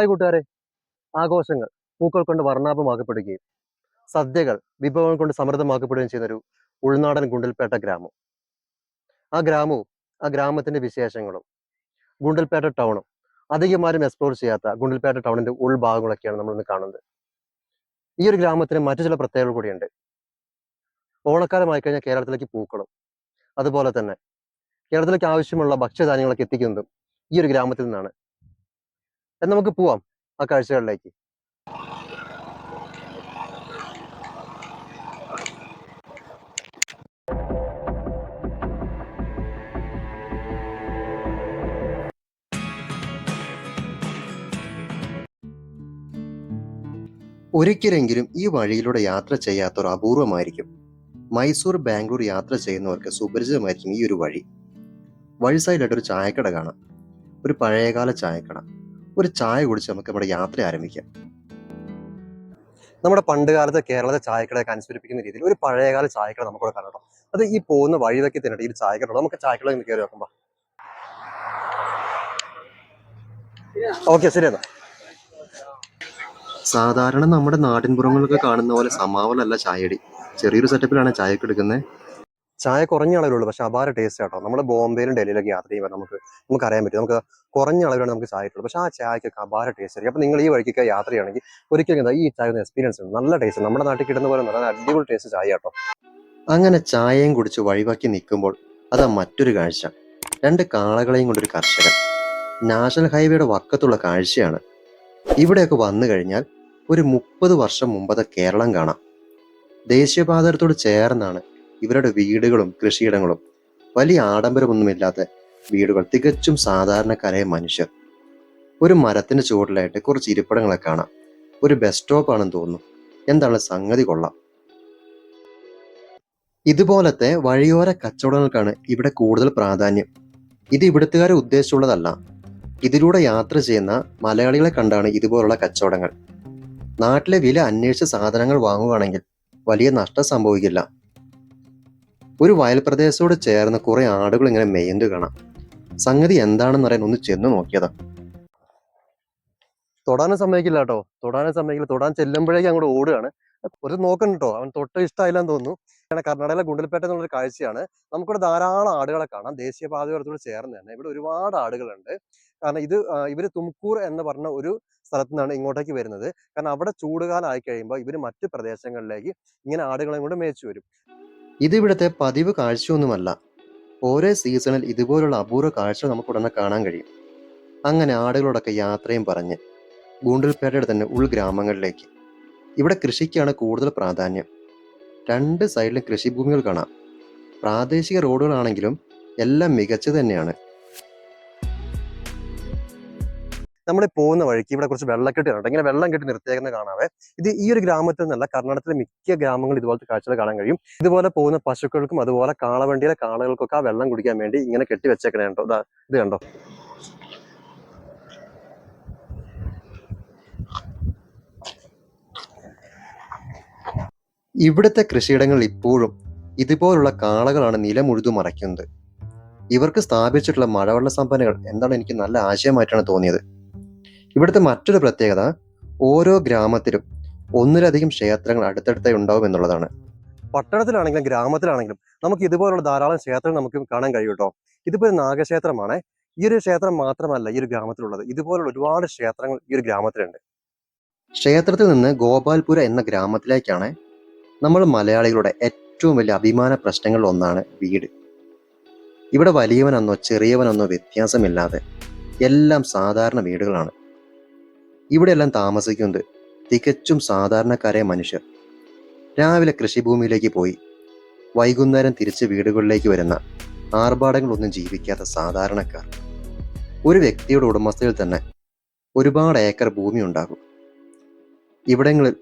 Hi കൂട്ടുകാരെ. ആഘോഷങ്ങൾ പൂക്കൾ കൊണ്ട് വർണാഭമാക്കപ്പെടുകയും സദ്യകൾ വിഭവങ്ങൾ കൊണ്ട് സമൃദ്ധമാക്കപ്പെടുകയും ചെയ്യുന്ന ഒരു ഉൾനാടൻ ഗുണ്ടൽപേട്ട ഗ്രാമം. ആ ഗ്രാമവും ആ ഗ്രാമത്തിന്റെ വിശേഷങ്ങളും ഗുണ്ടൽപേട്ട ടൗണും അധികമാരും എക്സ്പ്ലോർ ചെയ്യാത്ത ഗുണ്ടൽപേട്ട ടൗണിന്റെ ഉൾഭാഗങ്ങളൊക്കെയാണ് നമ്മൾ ഇന്ന് കാണുന്നത്. ഈ ഒരു ഗ്രാമത്തിന് മറ്റു ചില പ്രത്യേകതകൾ കൂടിയുണ്ട്. ഓണക്കാലമായി കഴിഞ്ഞാൽ കേരളത്തിലേക്ക് പൂക്കളും അതുപോലെ തന്നെ കേരളത്തിലേക്ക് ആവശ്യമുള്ള ഭക്ഷ്യധാന്യങ്ങളൊക്കെ എത്തിക്കുന്നതും ഈ ഒരു ഗ്രാമത്തിൽ നിന്നാണ്. എന്നാൽ നമുക്ക് പോവാം ആ കാഴ്ചകളിലേക്ക്. ഒരിക്കലെങ്കിലും ഈ വഴിയിലൂടെ യാത്ര ചെയ്യാത്തവർ അപൂർവമായിരിക്കും. മൈസൂർ ബാംഗ്ലൂർ യാത്ര ചെയ്യുന്നവർക്ക് സുപരിചിതമായിരിക്കും ഈ ഒരു വഴി. വഴി സൈഡിലായിട്ട് ഒരു ചായക്കട കാണാം. ഒരു പഴയകാല ചായക്കട. ഒരു ചായ കുടിച്ച് നമുക്ക് നമ്മുടെ യാത്ര ആരംഭിക്കാം. നമ്മുടെ പണ്ട് കാലത്ത് കേരളത്തെ ചായക്കടയൊക്കെ അനുസ്മരിപ്പിക്കുന്ന രീതിയിൽ ഒരു പഴയകാല ചായക്കട നമുക്കിവിടെ കാണാം അത് ഈ പോകുന്ന വഴിതൊക്കെ തന്നെ ഈ ചായക്കട നമുക്ക് ചായക്കട ഒന്ന് കയറി നോക്കുമ്പോ ഓക്കെ ശരി എന്നാ. സാധാരണ നമ്മുടെ നാട്ടിൻപുറങ്ങളിലൊക്കെ കാണുന്ന പോലെ സമാവലല്ല ചായടി ചെറിയൊരു സെറ്റപ്പിലാണ് ചായക്ക് എടുക്കുന്നത്. ചായ കുറഞ്ഞ അളവിലുള്ളൂ പക്ഷെ അപാര ടേസ്റ്റ് കേട്ടോ നമ്മുടെ ബോംബെയിലും ഡൽഹിയിലൊക്കെ യാത്ര ചെയ്യുമ്പോൾ നമുക്ക് നമുക്ക് അറിയാൻ പറ്റും. നമുക്ക് കുറഞ്ഞ അളവിലാണ് നമുക്ക് ചായ കിട്ടുള്ളൂ. പക്ഷെ ആ ചായക്കൊക്കെ അപാര ടേസ്റ്റ് ആയിരിക്കും. അപ്പോൾ നിങ്ങൾ ഈ വഴിക്കൊക്കെ യാത്ര ചെയ്യണമെങ്കിൽ ഒരിക്കലും എന്താ ഈ ചായ ഒന്ന് എക്സ്പീരിയൻസ് ഉണ്ട് നല്ല ടേസ്റ്റ് നമ്മുടെ നാട്ടിൽ കിട്ടുന്ന പോലെ നല്ല അടിപൊളി ടേസ്റ്റ് ചായ കേട്ടോ അങ്ങനെ ചായയും കുടിച്ച് വഴിവാക്കി നിൽക്കുമ്പോൾ അതാ മറ്റൊരു കാഴ്ച. രണ്ട് കാളകളെയും കൊണ്ടൊരു കർഷകൻ. നാഷണൽ ഹൈവേയുടെ വക്കത്തുള്ള കാഴ്ചയാണ്. ഇവിടെയൊക്കെ വന്നു കഴിഞ്ഞാൽ ഒരു മുപ്പത് വർഷം മുമ്പത്തെ കേരളം കാണാം. ദേശീയപാതയോട് ചേർന്നാണ് ഇവരുടെ വീടുകളും കൃഷിയിടങ്ങളും വലിയ ആഡംബരമൊന്നുമില്ലാത്ത വീടുകൾ തികച്ചും സാധാരണക്കാരായ മനുഷ്യർ. ഒരു മരത്തിന്റെ ചുവട്ടിലായിട്ട് കുറച്ച് ഇരിപ്പിടങ്ങളെ കാണാം. ഒരു ബസ് സ്റ്റോപ്പ് ആണെന്ന് തോന്നുന്നു. എന്താണ് സംഗതി കൊള്ളാം. ഇതുപോലത്തെ വഴിയോര കച്ചവടങ്ങൾക്കാണ് ഇവിടെ കൂടുതൽ പ്രാധാന്യം. ഇത് ഇവിടുത്തുകാരെ ഉദ്ദേശിച്ചുള്ളതല്ല. ഇതിലൂടെ യാത്ര ചെയ്യുന്ന മലയാളികളെ കണ്ടാണ് ഇതുപോലുള്ള കച്ചവടങ്ങൾ. നാട്ടിലെ വില അന്വേഷിച്ച് സാധനങ്ങൾ വാങ്ങുകയാണെങ്കിൽ വലിയ നഷ്ടം സംഭവിക്കില്ല. ഒരു വയൽ പ്രദേശത്തോട് ചേർന്ന് കുറെ ആടുകൾ ഇങ്ങനെ മെയ്യുന്നത് കാണാം. സംഗതി എന്താണെന്ന് അറിയാൻ ഒന്ന് ചെന്ന് നോക്കിയതാ. തൊടാനും സമ്മതിക്കില്ല കേട്ടോ. തൊടാനും സമ്മതിക്കില്ല. തൊടാൻ ചെല്ലുമ്പോഴേക്കും അങ്ങോട്ട് ഓടുകയാണ്. ഒരു നോക്കണം കേട്ടോ. അവൻ തൊട്ട് ഇഷ്ടമായില്ലെന്ന് തോന്നുന്നു. കാരണം കർണാടകയിലെ ഗുണ്ടൽപേട്ട എന്നുള്ളൊരു കാഴ്ചയാണ്. നമുക്കിവിടെ ധാരാളം ആടുകളെ കാണാം. ദേശീയപാതയോടത്തോട് ചേർന്ന് തന്നെ ഇവിടെ ഒരുപാട് ആടുകളുണ്ട്. കാരണം ഇത് ഇവർ തുംകൂർ എന്ന് പറഞ്ഞ ഒരു സ്ഥലത്തു നിന്നാണ് ഇങ്ങോട്ടേക്ക് വരുന്നത്. കാരണം അവിടെ ചൂടുകാലം ആയി കഴിയുമ്പോൾ ഇവർ മറ്റ് പ്രദേശങ്ങളിലേക്ക് ഇങ്ങനെ ആടുകളെ കൊണ്ട് മേച്ചു വരും. ഇത് ഇവിടുത്തെ പതിവ് കാഴ്ചയൊന്നുമല്ല. ഓരോ സീസണിൽ ഇതുപോലുള്ള അപൂർവ കാഴ്ച നമുക്ക് ഉടനെ കാണാൻ കഴിയും. അങ്ങനെ ആടുകളോടൊക്കെ യാത്രയും പറഞ്ഞ് ഗൂണ്ടൽപേട്ടയുടെ തന്നെ ഉൾഗ്രാമങ്ങളിലേക്ക്. ഇവിടെ കൃഷിക്കാണ് കൂടുതൽ പ്രാധാന്യം. രണ്ട് സൈഡിലും കൃഷിഭൂമികൾ കാണാം. പ്രാദേശിക റോഡുകളാണെങ്കിലും എല്ലാം മികച്ചത് തന്നെയാണ്. നമ്മൾ പോകുന്ന വഴിക്ക് ഇവിടെ കുറച്ച് വെള്ളക്കെട്ട് കണ്ടോ ഇങ്ങനെ വെള്ളം കെട്ടി നിർത്തിയേക്കുന്ന കാണാവേ. ഇത് ഈ ഒരു ഗ്രാമത്തിൽ നിന്നല്ല കർണാടകത്തിലെ മിക്ക ഗ്രാമങ്ങളും ഇതുപോലത്തെ കാഴ്ചകൾ കാണാൻ കഴിയും. ഇതുപോലെ പോകുന്ന പശുക്കൾക്കും അതുപോലെ കാളവണ്ടിയിലെ കാളകൾക്കൊക്കെ ആ വെള്ളം കുടിക്കാൻ വേണ്ടി ഇങ്ങനെ കെട്ടി വെച്ചേക്കണേ കേട്ടോ ദാ ഇത് കണ്ടോ? ഇവിടുത്തെ കൃഷിയിടങ്ങൾ ഇപ്പോഴും ഇതുപോലുള്ള കാളകളാണ് നിലമുഴുതു മറയ്ക്കുന്നത്. ഇവർക്ക് സ്ഥാപിച്ചിട്ടുള്ള മഴവെള്ള സംഭരണികൾ എന്താണ് എനിക്ക് നല്ല ആശയമായിട്ടാണ് തോന്നിയത്. ഇവിടുത്തെ മറ്റൊരു പ്രത്യേകത ഓരോ ഗ്രാമത്തിലും ഒന്നിലധികം ക്ഷേത്രങ്ങൾ അടുത്തടുത്തായി ഉണ്ടാവും എന്നുള്ളതാണ്. പട്ടണത്തിലാണെങ്കിലും ഗ്രാമത്തിലാണെങ്കിലും നമുക്ക് ഇതുപോലുള്ള ധാരാളം ക്ഷേത്രങ്ങൾ നമുക്ക് കാണാൻ കഴിയും കേട്ടോ. ഇതിപ്പോ ഒരു നാഗക്ഷേത്രമാണ്. ഈ ഒരു ക്ഷേത്രം മാത്രമല്ല ഈ ഒരു ഗ്രാമത്തിലുള്ളത്. ഇതുപോലുള്ള ഒരുപാട് ക്ഷേത്രങ്ങൾ ഈ ഒരു ഗ്രാമത്തിലുണ്ട്. ക്ഷേത്രത്തിൽ നിന്ന് ഗോപാൽപുര എന്ന ഗ്രാമത്തിലേക്കാണ് നമ്മൾ മലയാളികളുടെ ഏറ്റവും വലിയ അഭിമാന പ്രശ്നങ്ങളിൽ ഒന്നാണ് വീട്. ഇവിടെ വലിയവനെന്നോ ചെറിയവനെന്നോ വ്യത്യാസമില്ലാതെ എല്ലാം സാധാരണ വീടുകളാണ്. ഇവിടെയെല്ലാം താമസിക്കുന്നത് തികച്ചും സാധാരണക്കാരായ മനുഷ്യർ. രാവിലെ കൃഷിഭൂമിയിലേക്ക് പോയി. വൈകുന്നേരം തിരിച്ച് വീടുകളിലേക്ക് വരുന്ന ആർഭാടങ്ങളൊന്നും ജീവിക്കാത്ത സാധാരണക്കാർ. ഒരു വ്യക്തിയുടെ ഉടമസ്ഥയിൽ തന്നെ ഒരുപാട് ഏക്കർ ഭൂമി ഉണ്ടാകും. ഇവിടങ്ങളിൽ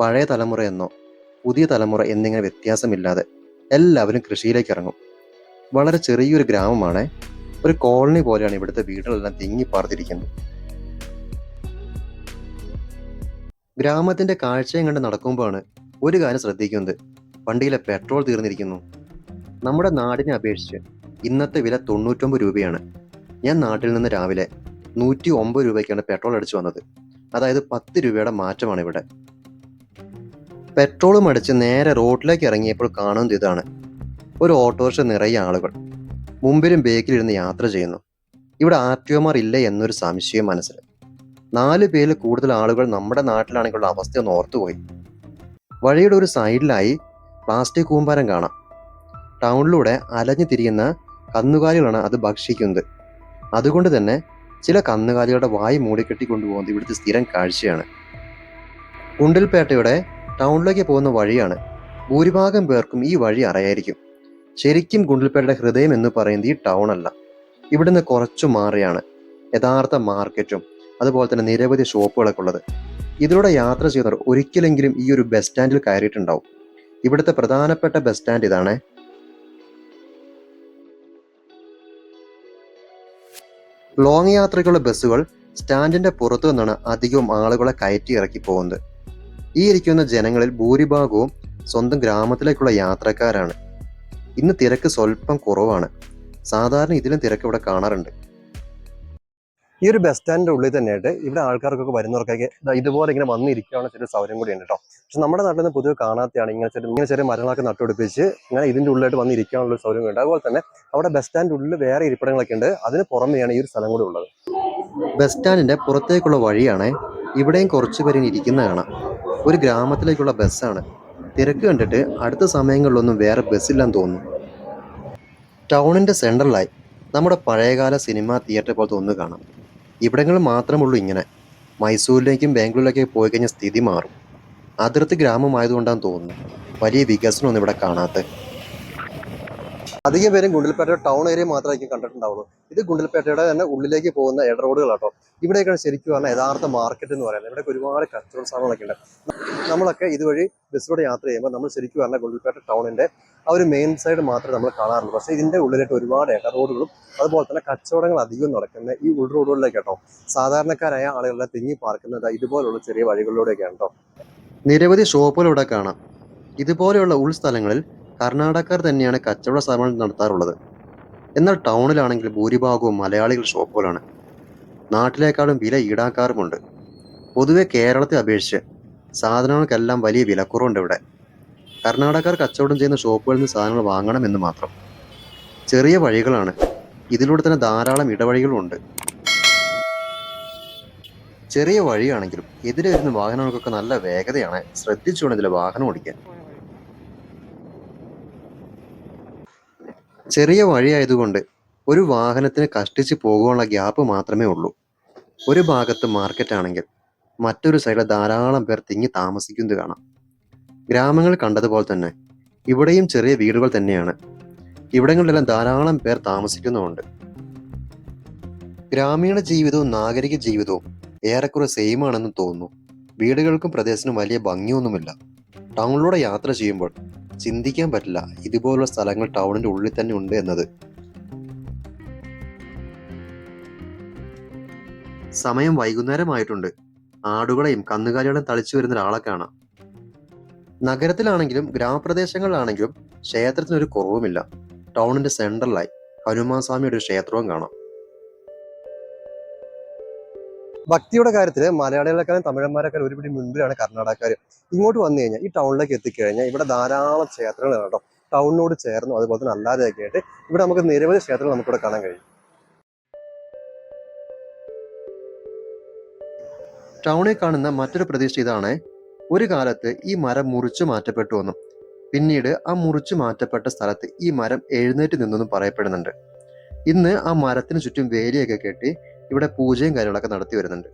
പഴയ തലമുറ എന്നോ പുതിയ തലമുറ എന്നിങ്ങനെ വ്യത്യാസമില്ലാതെ എല്ലാവരും കൃഷിയിലേക്ക് ഇറങ്ങും. വളരെ ചെറിയൊരു ഗ്രാമമാണ്. ഒരു കോളനി പോലെയാണ് ഇവിടുത്തെ വീടുകളെല്ലാം തിങ്ങി പാർത്തിരിക്കുന്നത്. ഗ്രാമത്തിന്റെ കാഴ്ചയും കണ്ട് നടക്കുമ്പോഴാണ് ഒരു കാര്യം ശ്രദ്ധിക്കുന്നത്. വണ്ടിയിലെ പെട്രോൾ തീർന്നിരിക്കുന്നു. നമ്മുടെ നാടിനെ അപേക്ഷിച്ച് ഇന്നത്തെ വില തൊണ്ണൂറ്റൊമ്പത് രൂപയാണ്. ഞാൻ നാട്ടിൽ നിന്ന് രാവിലെ നൂറ്റി ഒമ്പത് രൂപയ്ക്കാണ് പെട്രോൾ അടിച്ചു വന്നത്. അതായത് പത്ത് രൂപയുടെ മാറ്റമാണ് ഇവിടെ. പെട്രോളും അടിച്ച് നേരെ റോഡിലേക്ക് ഇറങ്ങിയപ്പോൾ കാണുന്നത് ഇതാണ്. ഒരു ഓട്ടോറിക്ഷ നിറയെ ആളുകൾ മുമ്പിലും ബേക്കിലിരുന്ന് യാത്ര ചെയ്യുന്നു. ഇവിടെ ആർ ടി ഒമാർ ഇല്ല എന്നൊരു സംശയം മനസ്സിൽ. നാല് പേരിൽ കൂടുതൽ ആളുകൾ നമ്മുടെ നാട്ടിലാണെങ്കിലുള്ള അവസ്ഥ ഒന്ന് ഓർത്തുപോയി. വഴിയുടെ ഒരു സൈഡിലായി പ്ലാസ്റ്റിക് കൂമ്പാരം കാണാം. ടൗണിലൂടെ അലഞ്ഞു തിരിയുന്ന കന്നുകാലികളാണ് അത് ഭക്ഷിക്കുന്നത്. അതുകൊണ്ട് തന്നെ ചില കന്നുകാലികളുടെ വായി മൂടിക്കെട്ടി കൊണ്ടുപോകുന്നത് ഇവിടുത്തെ സ്ഥിരം കാഴ്ചയാണ്. കുണ്ടൽപേട്ടയുടെ ടൗണിലേക്ക് പോകുന്ന വഴിയാണ്. ഭൂരിഭാഗം പേർക്കും ഈ വഴി അറിയായിരിക്കും. ശരിക്കും ഗുണ്ടിൽപേട്ടയുടെ ഹൃദയം എന്ന് പറയുന്നത് ഈ ടൗൺ അല്ല ഇവിടുന്ന് കുറച്ചു മാറിയാണ്. യഥാർത്ഥ മാർക്കറ്റും അതുപോലെ തന്നെ നിരവധി ഷോപ്പുകളൊക്കെ ഉള്ളത്. ഇതിലൂടെ യാത്ര ചെയ്യുന്നവർ ഒരിക്കലെങ്കിലും ഈ ഒരു ബസ് സ്റ്റാൻഡിൽ കയറിയിട്ടുണ്ടാവും. ഇവിടുത്തെ പ്രധാനപ്പെട്ട ബസ് സ്റ്റാൻഡ് ഇതാണ്. ലോങ് യാത്രയ്ക്കുള്ള ബസ്സുകൾ സ്റ്റാൻഡിന്റെ പുറത്തു നിന്നാണ് അധികവും ആളുകളെ കയറ്റി ഇറക്കി പോകുന്നത്. ഈ ഇരിക്കുന്ന ജനങ്ങളിൽ ഭൂരിഭാഗവും സ്വന്തം ഗ്രാമത്തിലേക്കുള്ള യാത്രക്കാരാണ്. ഇന്ന് തിരക്ക് സ്വല്പം കുറവാണ്. സാധാരണ ഇതിലും തിരക്ക് ഇവിടെ കാണാറുണ്ട്. ഈ ഒരു ബസ് സ്റ്റാൻഡിന്റെ ഉള്ളിൽ തന്നെയായിട്ട് ഇവിടെ ആൾക്കാർക്കൊക്കെ വരുന്നവർക്കൊക്കെ ഇതുപോലെ ഇങ്ങനെ വന്നിരിക്കാനുള്ള ചെറിയ സൗകര്യം കൂടി ഉണ്ട് കേട്ടോ പക്ഷെ നമ്മുടെ നാട്ടിൽ നിന്ന് പൊതുവെ കാണാത്തതാണ് ഇങ്ങനെ ചെറിയ ഇങ്ങനെ ചെറിയ മരങ്ങളൊക്കെ നട്ടുപിടിപ്പിച്ച് ഇങ്ങനെ ഇതിന്റെ ഉള്ളിലായിട്ട് വന്നിരിക്കാനുള്ള സൗകര്യം ഉണ്ട്. അതുപോലെ തന്നെ അവിടെ ബസ് സ്റ്റാൻഡ് ഉള്ളിൽ വേറെ ഇരിപ്പിടങ്ങളൊക്കെ ഉണ്ട്. അതിന് പുറമെയാണ് ഈ ഒരു സ്ഥലം കൂടി ഉള്ളത്. ബസ് സ്റ്റാൻഡിന്റെ പുറത്തേക്കുള്ള വഴിയാണ് ഇവിടെയും കുറച്ച് പേര് ഇരിക്കുന്ന കാണാം. ഒരു ഗ്രാമത്തിലേക്കുള്ള ബസ്സാണ് തിരക്ക് കണ്ടിട്ട് അടുത്ത സമയങ്ങളിലൊന്നും വേറെ ബസ്സില്ലെന്ന് തോന്നുന്നു. ടൗണിന്റെ സെൻട്രലായി നമ്മുടെ പഴയകാല സിനിമാ തിയേറ്റർ പോലത്തെ ഒന്ന് കാണാം. ഇവിടങ്ങളിൽ മാത്രമുള്ളൂ ഇങ്ങനെ. മൈസൂരിലേക്കും ബാംഗ്ലൂരിലേക്കും പോയി കഴിഞ്ഞാൽ സ്ഥിതി മാറും. അതിർത്തി ഗ്രാമമായതുകൊണ്ടാണെന്ന് തോന്നുന്നു. വലിയ വികസനമൊന്നും ഇവിടെ കാണാത്ത അധികം പേരും ഗുണ്ടൽപേട്ട ടൗൺ ഏരിയ മാത്രമായിരിക്കും കണ്ടിട്ടുണ്ടാവുള്ളൂ. ഇത് ഗുണ്ടൽപേട്ടയുടെ തന്നെ ഉള്ളിലേക്ക് പോകുന്ന ഇട റോഡുകളാട്ടോ ഇവിടെയൊക്കെയാണ് ശരിക്കും പറഞ്ഞാൽ യഥാർത്ഥ മാർക്കറ്റ് എന്ന് പറയുന്നത്. ഇവിടെ ഒരുപാട് കച്ചവട സാധനങ്ങളൊക്കെ ഉണ്ട്. നമ്മളൊക്കെ ഇതുവഴി ബസ്സിലൂടെ യാത്ര ചെയ്യുമ്പോൾ നമ്മൾ ശരിക്കും പറഞ്ഞാൽ ഗുണ്ടൽപേട്ട ടൗണിന്റെ ആ ഒരു മെയിൻ സൈഡ് മാത്രമേ നമ്മൾ കാണാറുള്ളൂ. പക്ഷേ ഇതിന്റെ ഉള്ളിലായിട്ട് ഒരുപാട് ഇട റോഡുകളും അതുപോലെ തന്നെ കച്ചവടങ്ങൾ അധികം നടക്കുന്ന ഈ ഉൾ റോഡുകളിലേക്ക് കേട്ടോ സാധാരണക്കാരായ ആളുകളെ തിങ്ങി പാർക്കുന്നത് ഇതുപോലുള്ള ചെറിയ വഴികളിലൂടെയൊക്കെയാണ് കേട്ടോ നിരവധി ഷോപ്പുകൾ ഇവിടെ കാണാം. ഇതുപോലെയുള്ള ഉൾസ്ഥലങ്ങളിൽ കർണാടകക്കാർ തന്നെയാണ് കച്ചവട സ്ഥാപനങ്ങൾ നടത്താറുള്ളത്. എന്നാൽ ടൗണിലാണെങ്കിൽ ഭൂരിഭാഗവും മലയാളികൾ ഷോപ്പുകളാണ് നാട്ടിലേക്കാളും വില ഈടാക്കാറുമുണ്ട്. പൊതുവെ കേരളത്തെ അപേക്ഷിച്ച് സാധനങ്ങൾക്കെല്ലാം വലിയ വിലക്കുറവുണ്ട് ഇവിടെ. കർണാടകക്കാർ കച്ചവടം ചെയ്യുന്ന ഷോപ്പുകളിൽ നിന്ന് സാധനങ്ങൾ വാങ്ങണമെന്ന് മാത്രം. ചെറിയ വഴികളാണ്. ഇതിലൂടെ തന്നെ ധാരാളം ഇടവഴികളുമുണ്ട് ചെറിയ വഴിയാണെങ്കിലും എതിരെ വരുന്ന വാഹനങ്ങൾക്കൊക്കെ നല്ല വേഗതയാണ്. ശ്രദ്ധിച്ചുകൊണ്ട് ഇതിലെ വാഹനം ഓടിക്കാൻ. ചെറിയ വഴിയായതുകൊണ്ട് ഒരു വാഹനത്തിന് കഷ്ടിച്ച് പോകാനുള്ള ഗ്യാപ്പ് മാത്രമേ ഉള്ളൂ. ഒരു ഭാഗത്ത് മാർക്കറ്റ് ആണെങ്കിൽ മറ്റൊരു സൈഡിൽ ധാരാളം പേർ തിങ്ങി താമസിക്കുന്നത് കാണാം. ഗ്രാമങ്ങൾ കണ്ടതുപോലെ തന്നെ ഇവിടെയും ചെറിയ വീടുകൾ തന്നെയാണ്. ഇവിടങ്ങളിലെല്ലാം ധാരാളം പേർ താമസിക്കുന്നുമുണ്ട് ഗ്രാമീണ ജീവിതവും നാഗരിക ജീവിതവും ഏറെക്കുറെ സെയിം ആണെന്ന് തോന്നുന്നു. വീടുകൾക്കും പ്രദേശത്തിനും വലിയ ഭംഗിയൊന്നുമില്ല. ടൗണിലൂടെ യാത്ര ചെയ്യുമ്പോൾ ചിന്തിക്കാൻ പറ്റില്ല. ഇതുപോലുള്ള സ്ഥലങ്ങൾ ടൗണിന്റെ ഉള്ളിൽ തന്നെ ഉണ്ട് എന്നത്. സമയം വൈകുന്നേരമായിട്ടുണ്ട്. ആടുകളെയും കന്നുകാലികളെയും തളിച്ചു വരുന്ന ഒരാളെ കാണാം. നഗരത്തിലാണെങ്കിലും ഗ്രാമപ്രദേശങ്ങളിലാണെങ്കിലും ക്ഷേത്രത്തിനൊരു കുറവുമില്ല. ടൗണിന്റെ സെൻട്രലായി ഹനുമാൻ സ്വാമിയുടെ ഒരു ക്ഷേത്രവും കാണാം. ഭക്തിയുടെ കാര്യത്തിൽ മലയാളികളെക്കാളും തമിഴന്മാരെക്കാളും ഒരുപിടി മുൻപിലാണ് കർണാടകക്കാർ ഇങ്ങോട്ട് വന്നു കഴിഞ്ഞാൽ ഈ ടൗണിലേക്ക് എത്തിക്കഴിഞ്ഞാൽ ഇവിടെ ധാരാളം ക്ഷേത്രങ്ങളാണ് കേട്ടോ. ടൗണിനോട് ചേർന്നു അതുപോലെ തന്നെ അല്ലാതെയൊക്കെ ആയിട്ട് ഇവിടെ നമുക്ക് നിരവധി ക്ഷേത്രങ്ങൾ നമുക്കിവിടെ കാണാൻ കഴിയും. ടൗണിൽ കാണുന്ന മറ്റൊരു പ്രതീക്ഷ ഇതാണ്. ഒരു കാലത്ത് ഈ മരം മുറിച്ചു മാറ്റപ്പെട്ടു വന്നു. പിന്നീട് ആ മുറിച്ചു മാറ്റപ്പെട്ട സ്ഥലത്ത് ഈ മരം എഴുന്നേറ്റ് നിന്നെന്നും പറയപ്പെടുന്നുണ്ട്. ഇന്ന് ആ മരത്തിന് ചുറ്റും വേലിയൊക്കെ കെട്ടി ഇവിടെ പൂജയും കാര്യങ്ങളൊക്കെ നടത്തി വരുന്നുണ്ട്.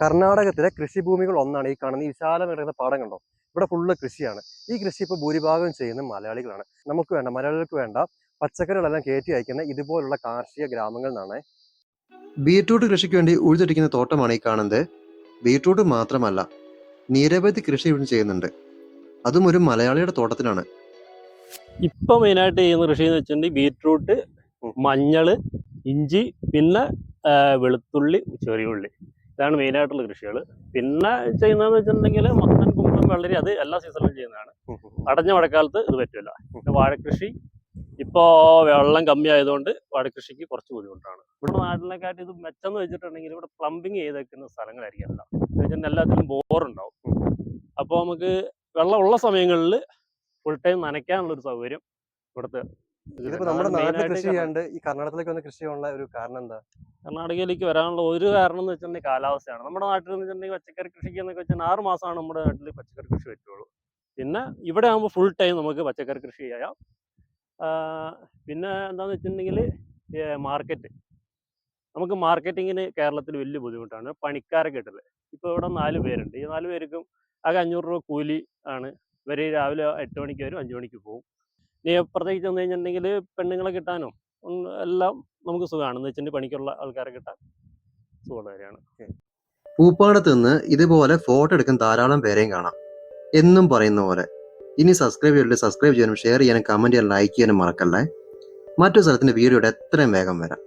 കർണാടകത്തിലെ കൃഷിഭൂമികൾ ഒന്നാണ് ഈ കാണുന്ന ഈ വിശാലം കിടക്കുന്ന പാടം കണ്ടോ? ഇവിടെ ഫുള്ള് കൃഷിയാണ്. ഈ കൃഷി ഇപ്പോൾ ഭൂരിഭാഗം ചെയ്യുന്ന മലയാളികളാണ്. നമുക്ക് വേണ്ട മലയാളികൾക്ക് വേണ്ട പച്ചക്കറികളെല്ലാം കയറ്റി അയക്കുന്ന ഇതുപോലുള്ള കാർഷിക ഗ്രാമങ്ങളിൽ നിന്നാണ് ബീട്രൂട്ട് കൃഷിക്ക് വേണ്ടി ഉഴുതിരിക്കുന്ന തോട്ടമാണ് ഈ കാണുന്നത്. ബീട്രൂട്ട് മാത്രമല്ല നിരവധി കൃഷി ഇവിടെ ചെയ്യുന്നുണ്ട്. അതും ഒരു മലയാളിയുടെ തോട്ടത്തിലാണ് ഇപ്പൊ മെയിനായിട്ട് ചെയ്യുന്ന കൃഷി എന്ന് വെച്ചിട്ടുണ്ടെങ്കിൽ ബീട്രൂട്ട് മഞ്ഞൾ ഇഞ്ചി പിന്നെ വെളുത്തുള്ളി ചെറിയ ഉള്ളി. ഇതാണ് മെയിനായിട്ടുള്ള കൃഷികൾ പിന്നെ ചെയ്യുന്നതെന്ന് വെച്ചിട്ടുണ്ടെങ്കിൽ മത്തൻ കുമ്പളം വെള്ളരി അത് എല്ലാ സീസണിലും ചെയ്യുന്നതാണ്. അടഞ്ഞ മഴക്കാലത്ത് ഇത് പറ്റില്ല. പിന്നെ വാഴക്കൃഷി. ഇപ്പോൾ വെള്ളം കമ്മി ആയതുകൊണ്ട് വാഴക്കൃഷിക്ക് കുറച്ച് ബുദ്ധിമുട്ടാണ്. ഇവിടെ നാട്ടിലേക്കാട്ടി ഇത് മെച്ചെന്ന് വെച്ചിട്ടുണ്ടെങ്കിൽ ഇവിടെ പ്ലംബിങ് ചെയ്തേക്കുന്ന സ്ഥലങ്ങളായിരിക്കും എല്ലാം. എന്ന് വെച്ചിട്ടുണ്ടെങ്കിൽ എല്ലാത്തിലും ബോറുണ്ടാവും. അപ്പോൾ നമുക്ക് വെള്ളമുള്ള സമയങ്ങളിൽ ഫുൾ ടൈം നനയ്ക്കാനുള്ള ഒരു സൗകര്യം ഇവിടുത്തെ ഇതിപ്പോ നമ്മുടെ നാട്ടിൽ കൃഷി ചെയ്യാണ്ട് ഈ കർണാടകത്തിലേക്ക് വന്ന് കൃഷി ചെയ്യാനുള്ള ഒരു കാരണം എന്താ? കർണാടകയിലേക്ക് വരാനുള്ള ഒരു കാരണം എന്ന് വെച്ചിട്ടുണ്ടെങ്കിൽ കാലാവസ്ഥയാണ്. നമ്മുടെ നാട്ടിൽ എന്ന് വെച്ചിട്ടുണ്ടെങ്കിൽ പച്ചക്കറി കൃഷിക്ക് എന്നൊക്കെ വെച്ചാൽ ആറ് മാസമാണ് നമ്മുടെ നാട്ടിൽ പച്ചക്കറി കൃഷി പറ്റുള്ളൂ. പിന്നെ ഇവിടെ ആകുമ്പോൾ ഫുൾ ടൈം നമുക്ക് പച്ചക്കറി കൃഷി ചെയ്യാം. പിന്നെ എന്താണെന്ന് വെച്ചിട്ടുണ്ടെങ്കിൽ മാർക്കറ്റ് നമുക്ക് മാർക്കറ്റിങ്ങിന് കേരളത്തിൽ വലിയ ബുദ്ധിമുട്ടാണ്. പണിക്കാരെ കിട്ടില്ല ഇപ്പോൾ ഇവിടെ നാല് പേരുണ്ട്. ഈ നാല് പേർക്കും ആകെ അഞ്ഞൂറ് രൂപ കൂലി ആണ്. ഇവർ രാവിലെ എട്ട് മണിക്ക് വരും അഞ്ച് മണിക്ക് പോകും പ്രത്യേകിച്ച് വന്നു കഴിഞ്ഞിട്ടുണ്ടെങ്കിൽ പെണ്ണുങ്ങളെ കിട്ടാനോ എല്ലാം നമുക്ക് സുഖമാണ്. എന്ന് വെച്ചിട്ടുണ്ടെങ്കിൽ പണിക്കുള്ള ആൾക്കാരെ കിട്ടാൻ സുഖമുള്ള കാര്യമാണ്. പൂപ്പാടത്ത് നിന്ന് ഇതുപോലെ ഫോട്ടോ എടുക്കുന്ന ധാരാളം പേരെയും കാണാം. എന്നും പറയുന്ന പോലെ. ഇനി സബ്സ്ക്രൈബ് ചെയ്തിട്ട് സബ്സ്ക്രൈബ് ചെയ്യാനും ഷെയർ ചെയ്യാനും കമന്റ് ചെയ്യാനും ലൈക്ക് ചെയ്യാനും മറക്കല്ലേ? മറ്റു സ്ഥലത്തിന്റെ വീഡിയോയുടെ എത്രയും വേഗം വരാം.